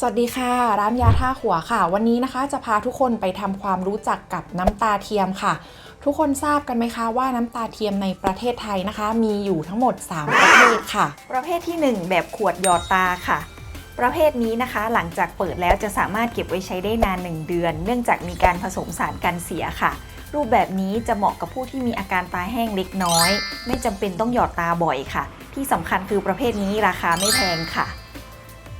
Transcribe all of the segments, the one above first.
สวัสดีค่ะ ร้านยาท่าขัวค่ะ วันนี้นะคะจะพาทุกคนไปทำความรู้จักกับน้ำตาเทียมค่ะ ทุกคนทราบกันไหมคะว่าน้ำตาเทียมในประเทศไทยนะคะ มีอยู่ทั้งหมด 3 ประเภทค่ะ ประเภทที่ 1 แบบขวดหยอดตาค่ะ ประเภทนี้นะคะ หลังจากเปิดแล้วจะสามารถเก็บไว้ใช้ได้นาน 1 เดือน เนื่องจากมีการผสมสารกันเสียค่ะ รูปแบบนี้จะเหมาะกับผู้ที่มีอาการตาแห้งเล็กน้อย ไม่จำเป็นต้องหยอดตาบ่อยค่ะ ที่สำคัญคือประเภทนี้ราคาไม่แพงค่ะ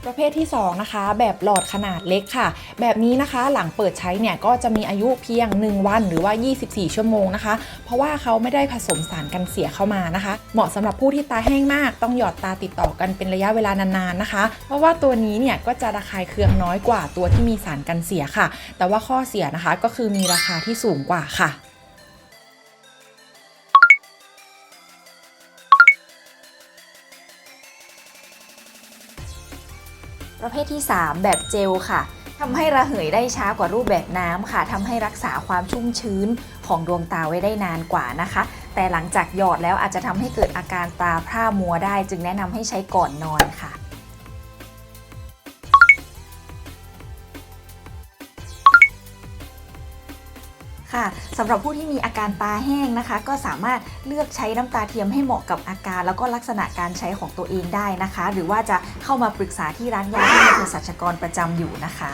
ประเภทที่ 2 นะคะ แบบหลอดขนาดเล็กค่ะ แบบนี้นะคะหลังเปิดใช้เนี่ยก็จะมีอายุเพียง 1 วันหรือว่า 24 ชั่วโมงนะคะ เพราะว่าเขาไม่ได้ผสมสารกันเสียเข้ามานะคะ เหมาะสำหรับผู้ที่ตาแห้งมาก ต้องหยอดตาติดต่อกันเป็นระยะเวลานานๆนะคะ เพราะว่าตัวนี้เนี่ยก็จะระคายเคืองน้อยกว่าตัวที่มีสารกันเสียค่ะ แต่ว่าข้อเสียนะคะก็คือมีราคาที่สูงกว่าค่ะ ประเภทที่ 3 แบบเจลค่ะทำให้ระเหยได้ช้ากว่ารูปแบบน้ำค่ะทำให้รักษาความชุ่มชื้นของดวงตาไว้ได้นานกว่านะคะ แต่หลังจากหยอดแล้วอาจจะทำให้เกิดอาการตาพร่ามัวได้ จึงแนะนำให้ใช้ก่อนนอนค่ะ ค่ะสำหรับผู้ที่มีอาการตาแห้งนะคะ ก็สามารถเลือกใช้น้ำตาเทียมให้เหมาะกับอาการ แล้วก็ลักษณะการใช้ของตัวเองได้นะคะ หรือว่าจะเข้ามาปรึกษาที่ร้านยาที่มีเภสัชกรประจำอยู่นะคะ